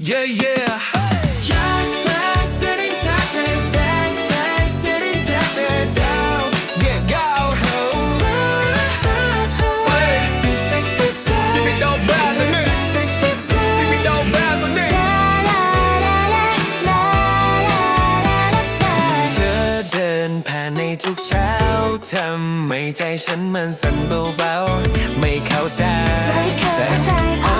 Yeah, yeah. Jack, back, diddy, tap, diddy, tap, back, diddy, tap, diddy, down. Yeah, go. Wait. Jimmy, don't bow to me. Jimmy, don't bow to me. เธอเดินผ่านในทุกเช้าทำให้ใจฉันมันสั่นเบาๆ ไม่เข้าใจ ไม่เข้าใจ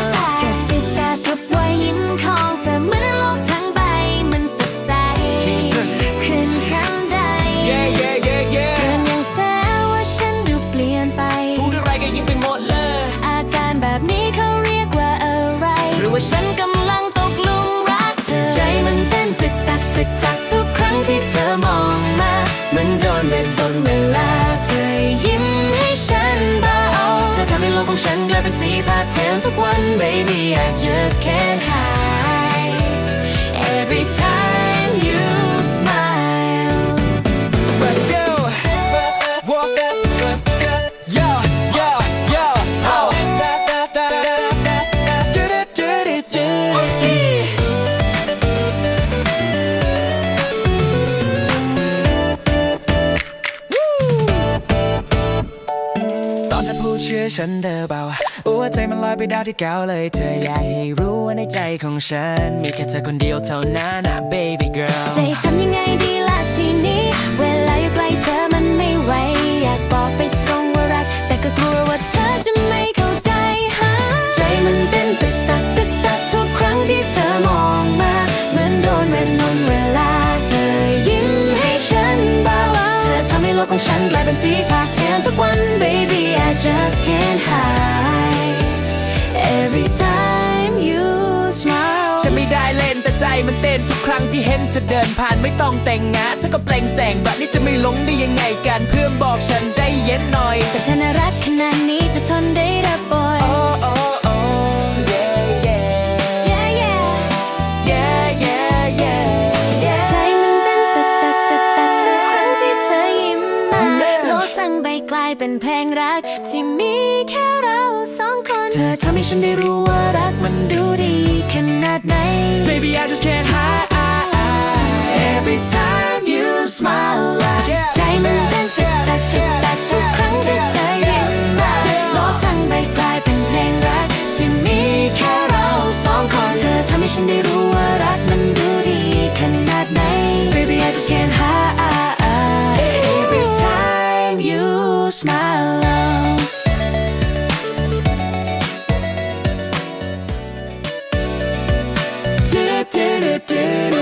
พาสเทลทุกวัน baby I just can't hide every time you ชื่อฉันเธอเบาหัวใจมันลอยไปดาวที่เก้าเลยเธออยากให้รู้ว่าในใจของฉัน มีแค่เธอคนเดียวเท่านั้นนะ baby girl จะให้ทำยังไงดีล่ะทีนี้ เวลาอยู่ใกล้เธอมันไม่ไหว อยากบอกไปตรงว่ารัก แต่ก็กลัวว่าเธอจะไม่เข้าใจฮะใจมันเต้นตึกตักตึกตักทุกครั้งที่เธอมองมา เหมือนโดนเวนนนเวลา เธอยิ้มให้ฉันเบาเธอทำให้โลกของฉันกลายเป็นสีพาส เทลทุกวัน baby I just can't hide every time you smile ฉันไม่ได้เล่นแต่ใจมันเต้นทุกครั้งที่เห็นเธอเดินผ่านไม่ต้องแต่งงานเธอก็เปล่งแสงแบบนี้จะไม่หลงได้ยังไงกันเพื่อนบอกฉันใจเย็นหน่อย แต่เธอน่ารัก เป็นเพลงรัก ที่มีแค่เราสองคน เธอทำให้ฉันได้รู้ว่ารักมันดูดีขนาดไหน baby I just can't hide every time you smile ใจมันเต้นตึกตักตึกตักทุกครั้งที่เธอยิ้มมาโลกทั้งใบกลายเป็นเพลงรัก ที่มีแค่เราสองคน เธอทำให้ฉันได้รู้ว่ารั lost my love. Do do do do.